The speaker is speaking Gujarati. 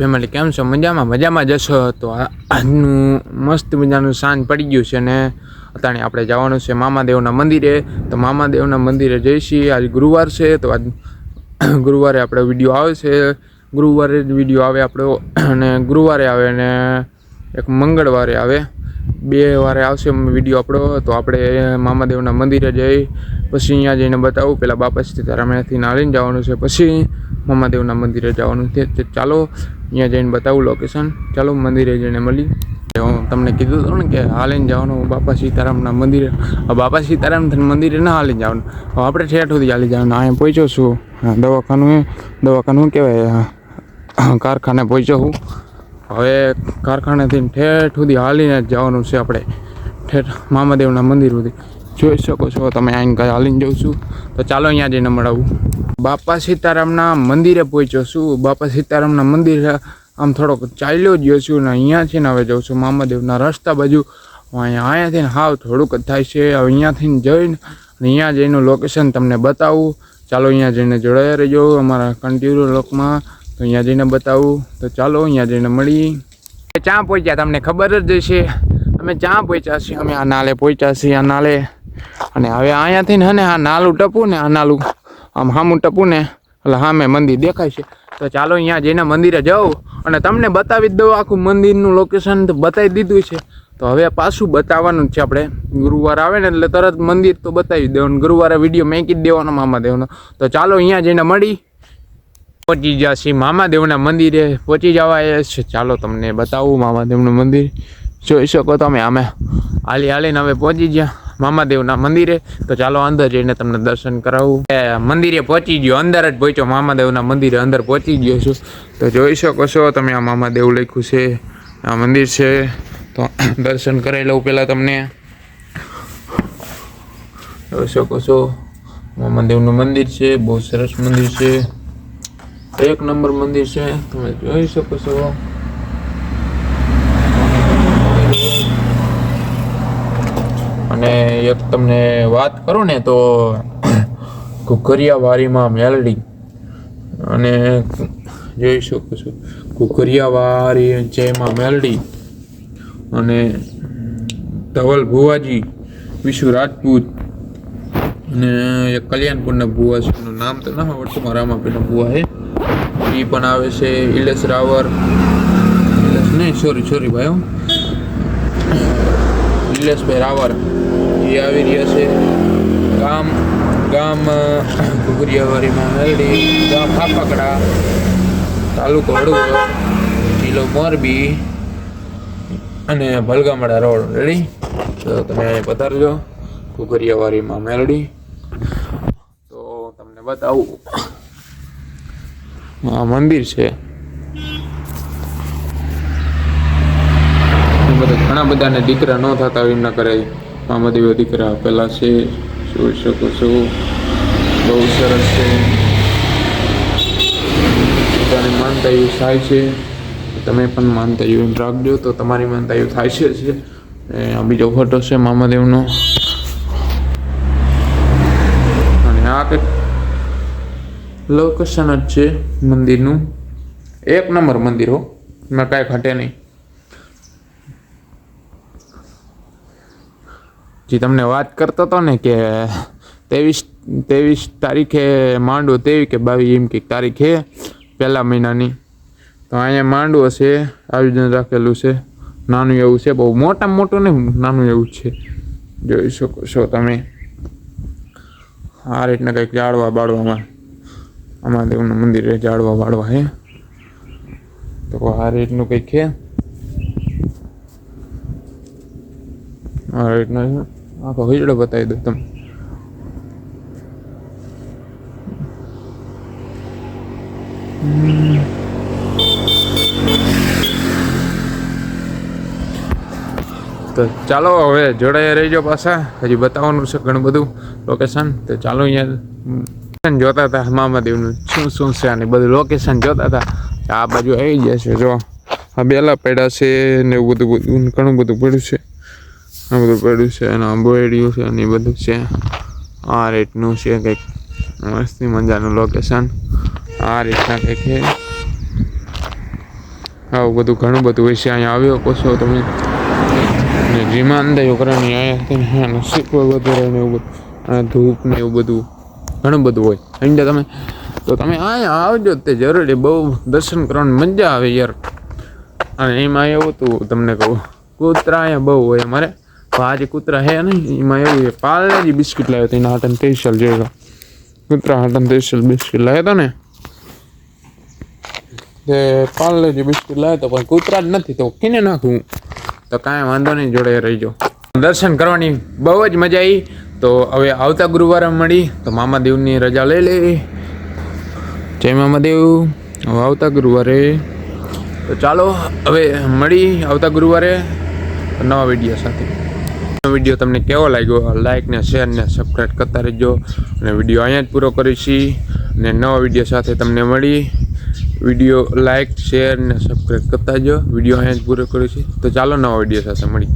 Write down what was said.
ફેમિલી કેમ છો? મજામાં? મજામાં જશો તો આજનું મસ્ત મજાનું સાંજ પડી ગયું છે ને અત્યારે આપણે જવાનું છે મામાદેવના મંદિરે. તો મામાદેવના મંદિરે જઈશી આજ ગુરુવાર છે, તો આજ ગુરુવારે આપણે વીડિયો આવે છે. ગુરુવારે જ વીડિયો આવે આપણો અને ગુરુવારે આવે અને એક મંગળવારે આવે. બે વારે આવશે વીડિયો આપણો તો આપણે મામાદેવના મંદિરે જઈ, પછી અહીંયા જઈને બતાવું. પહેલાં બાપા સીતારામથી નાલીને જવાનું છે. પછી મામાદેવના મંદિરે જવાનું છે. ચાલો, અહીંયા જઈને બતાવું લોકેશન ચાલો, મંદિરે જઈને મળી હું તમને કીધું હતું ને કે હાલીને જવાનું. બાપા સીતારામના મંદિરે બાપા સીતારામ મંદિરે ના હાલીને જવાનું. હવે આપણે ઠેઠ સુધી હાલી જવાનું. અહીંયા પહોંચ્યો છું. દવાખાનું દવાખાનું કહેવાય? કારખાને પહોંચ્યો હું. હવે કારખાનેથી ઠેઠ સુધી હાલીને જ જવાનું છે આપણે. ઠેઠ મામાદેવના મંદિર સુધી. જોઈ શકો છો તમે અહીં કાંઈ હાલીને જાઉં છું. તો ચાલો અહીંયા જઈને મળાવું. બાપા સીતારામના મંદિરે પહોંચ્યો છું. બાપા સીતારામના મંદિરે આમ થોડોક ચાલ્યો જ ગયો છું ને અહીંયાથી ને હવે જાઉં છું. મામાદેવના રસ્તા બાજુ. અહીંયા અહીંયાથી હાવ થોડુંક જ થાય છે. હવે અહીંયાથી જઈને અહીંયા જઈને લોકેશન તમને બતાવું. ચાલો અહીંયા જઈને જોડાયા રહેજો અમારા કન્ટિન્યુ લોકમાં. તો અહીંયા જઈને બતાવું. તો ચાલો, અહીંયા જઈને મળી ચા પહોંચ્યા તમને ખબર જ હશે. અમે ચા પહોંચ્યા છીએ? અમે આ નાલે પહોંચ્યા છીએ, આ નાલે. અને હવે અહીંયાથી ને હે આ નાલું ટપું ને, આ નાલું આમ હામું ટપું ને, એટલે સામે મંદિર દેખાય છે. તો ચાલો અહીંયા જઈને મંદિરે જાઉં અને તમને બતાવી જ દઉં આખું મંદિરનું લોકેશન તો બતાવી દીધું છે. તો હવે પાછું બતાવવાનું છે આપણે. ગુરુવાર આવે ને એટલે તરત મંદિર તો બતાવી દેવાનું. ગુરુવારે વીડિયો મેંકી જ દેવાનો મામાદેવનો તો ચાલો અહીંયા જઈને મળી. પહોંચી જશે મામાદેવના મંદિરે. પહોંચી જવા છે. ચાલો તમને બતાવું મામાદેવનું મંદિર. જોઈ શકો તમે અમે હાલી હાલીને હવે પહોંચી ગયા મામાદેવના મંદિરે. તો ચાલો અંદર જઈને તમને દર્શન કરાવું. મંદિરે પહોંચી ગયો. અંદર જ પહોંચ્યો મામાદેવના મંદિરે. અંદર પહોંચી ગયો છું. તો જોઈ શકો છો તમે આ મામાદેવ લખ્યું છે. આ મંદિર છે. તો દર્શન કરાવી લઉં પહેલાં તમને. જોઈ શકો છો. મામાદેવનું મંદિર છે. બહુ સરસ મંદિર છે. એક નંબર મંદિર છે. તમે જોઈ શકો છો. અને એક તમને વાત કરું ને તો કુકરિયાવાડીમાં મેલડી. અને જોઈ શકો છો કુકરિયાવાડી જેમાં મેલડી અને ધવલ ભુવાજી વિશુ રાજપૂત અને એક કલ્યાણપુરના ભુવા છે, એનું નામ તો ના આવડતું, મારા રામાપીના ભુવા છે. એ પણ આવે છે ઇલેશ રાવર. ઇલેશ નહીં સોરી સોરી ભાઈ, હો. નિલેશભાઈ રાવર. એ આવી રહ્યા છે. ગામ ગામ ઘુઘરિયાવાડીમાં મેલડી ગામ થાપાકડા તાલુકો હળવો જિલ્લો મોરબી અને ભલગામડા રોડ. રેડી તો તમે અહીંયા પધારજો. ઘુઘરિયાવાડીમાં મેલડી. તમને બતાવું. આ મંદિર છે. બધા ઘણા બધાને દીકરા ન થતા હોય એમના કરે મામાદેવ દીકરા પેલા છે. જોઈ શકો છો. બહુ સરસ છે. માનતા એવું થાય છે. તમે પણ માનતા એવું રાખજો. તો તમારી માનતા એવું થાય છે આ બીજો ફોટો છે મામાદેવનો. અને આ કંઈક લોકેશન જ છે મંદિરનું. એક નંબર મંદિર હો. એમાં કાંઈ ઘટે નહીં. જે, તમને વાત કરતો હતો ને કે ત્રેવીસ ત્રેવીસ તારીખે માંડવો તેવી કે બાવીસ એમ કંઈક તારીખ છે પહેલા મહિનાની. તો અહીંયા માંડવો છે, આયોજન રાખેલું છે. નાનું એવું છે, બહુ મોટામાં મોટું નહીં, નાનું એવું છે. જોઈ શકો છો તમે. આ રીતના કંઈક જાળવા બાળવામાં. અમાદેવનું મંદિરે જાળવા વાળવા હે તો આ રીતનું કંઈક છે? આ રીતના છે. આખો હિજડો બતાવી દો તમે તો ચાલો હવે જોડાયા રહીજો પાછા. હજી બતાવવાનું છે ઘણું બધું લોકેશન તો ચાલો અહીંયા જોતા હતા મામાદેવનું શું શું છે અને બધું લોકેશન જોતા હતા? આ બાજુ આવી જશે જો. આ બેલા પડ્યા છે ને એવું બધું બધું ઘણું બધું પડ્યું છે. આ બધું પડ્યું છે, અને બોયડિયું છે, અને બધું છે. આ રીતનું છે કંઈક. મસ્તી મજાનું લોકેશન આ રીતના કંઈક છે. આવું બધું ઘણું બધું હોય છે. અહીંયા આવ્યો કોશો તમે. ને જીમાં અંદાજો કરવાની અહીંયા નસીબ વગેરે ને એવું બધું. ધૂપ ને એવું બધું. ઘણું બધું હોય. અહીંયા તમે? તો તમે અહીંયા આવજો તે જરૂરી. બહુ દર્શન કરવાની મજા આવે યાર. અને એમાં એવું હતું, તમને કહું, કૂતરા અહીંયા બહુ હોય અમારે. આજે કૂતરા હે નહીં એમાં એવું પાર્લેજી બિસ્કિટ લાવ્યો હતો, એના હાટન સ્પેશિયલ જોયો કૂતરા હાટન સ્પેશિયલ બિસ્કિટ લાવ્યો હતો ને. તે પાર્લેજી બિસ્કિટ લાવ્યો તો પણ કૂતરા જ નથી, તો કેને નાખું? તો કાંઈ વાંધો નહીં, જોડે રહીજો. દર્શન કરવાની બહુ જ મજા આવી તો હવે આવતા ગુરુવારે મળી તો મામાદેવની રજા લઈ લેવી જય મામાદેવ. હવે આવતા ગુરુવારે. તો ચાલો, હવે મળી આવતા ગુરુવારે નવા વીડિયો સાથે. વીડિયો તમને કેવો લાગ્યો? લાઇક ને શેર ને સબસ્ક્રાઈબ કરતા રહેજો. અને વીડિયો અહીંયા જ પૂરો કરીશી. અને નવા વીડિયો સાથે તમને મળી. વીડિયો લાઇક શેર ને સબસ્ક્રાઈબ કરતા જો વીડિયો અહીંયા જ પૂરો કરીશી. તો ચાલો નવા વીડિયો સાથે મળી.